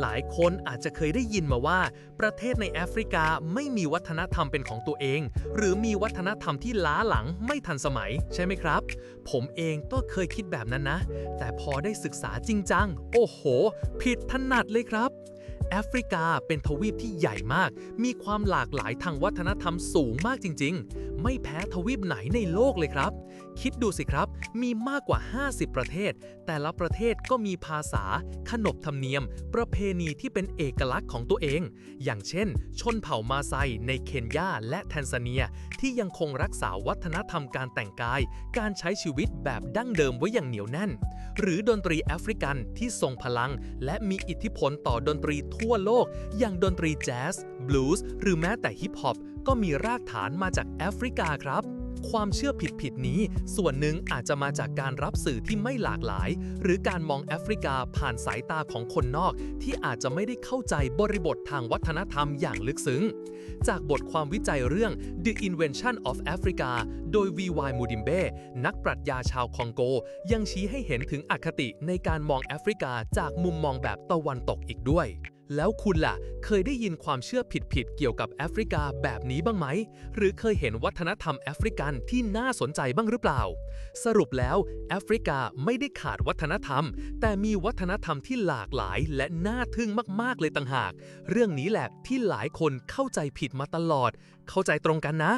หลายคนอาจจะเคยได้ยินมาว่า ประเทศในแอฟริกาไม่มีวัฒนธรรมเป็นของตัวเอง หรือมีวัฒนธรรมที่ล้าหลังไม่ทันสมัย ใช่ไหมครับ ผมเองก็เคยคิดแบบนั้นนะ แต่พอได้ศึกษาจริงจัง โอ้โห ผิดถนัดเลยครับแอฟริกาเป็นทวีปที่ใหญ่มาก มีความหลากหลายทางวัฒนธรรมสูงมากจริง ไม่แพ้ทวีปไหนในโลกเลยครับ คิดดูสิครับ มีมากกว่า 50 ประเทศ แต่ละประเทศก็มีภาษา ขนบธรรมเนียม ประเพณีที่เป็นเอกลักษณ์ของตัวเอง อย่างเช่น ชนเผ่ามาไซในเคนยาและแทนซาเนีย ที่ยังคงรักษาวัฒนธรรมการแต่งกาย การใช้ชีวิตแบบดั้งเดิมไว้อย่างเหนียวแน่น หรือดนตรีแอฟริกันที่ทรงพลัง และมีอิทธิพลต่อดนตรีทั่วโลก อย่างดนตรีแจ๊ส บลูส์ หรือแม้แต่ฮิปฮอป ก็มีรากฐานมาจากแอฟริริกาครับ ความเชื่อผิดๆนี้ ส่วนหนึ่งอาจจะมาจากการรับสื่อที่ไม่หลากหลาย หรือการมองแอฟริกาผ่านสายตาของคนนอก ที่อาจจะไม่ได้เข้าใจบริบททางวัฒนธรรมอย่างลึกซึ้ง จากบทความวิจัยเรื่อง The Invention of Africa โดย V.Y. Mudimbe นักปรัชญาชาวคองโก ยังชี้ให้เห็นถึงอคติในการมองแอฟริกาจากมุมมองแบบตะวันตกอีกด้วย แล้วคุณล่ะ เคยได้ยินความเชื่อผิดๆเกี่ยวกับแอฟริกาแบบนี้บ้างไหม หรือเคยเห็นวัฒนธรรมแอฟริกันที่น่าสนใจบ้างหรือเปล่า สรุปแล้วแอฟริกาไม่ได้ขาดวัฒนธรรม แต่มีวัฒนธรรมที่หลากหลายและน่าทึ่งมากๆเลยต่างหาก เรื่องนี้แหละที่หลายคนเข้าใจผิดมาตลอด เข้าใจตรงกันนะ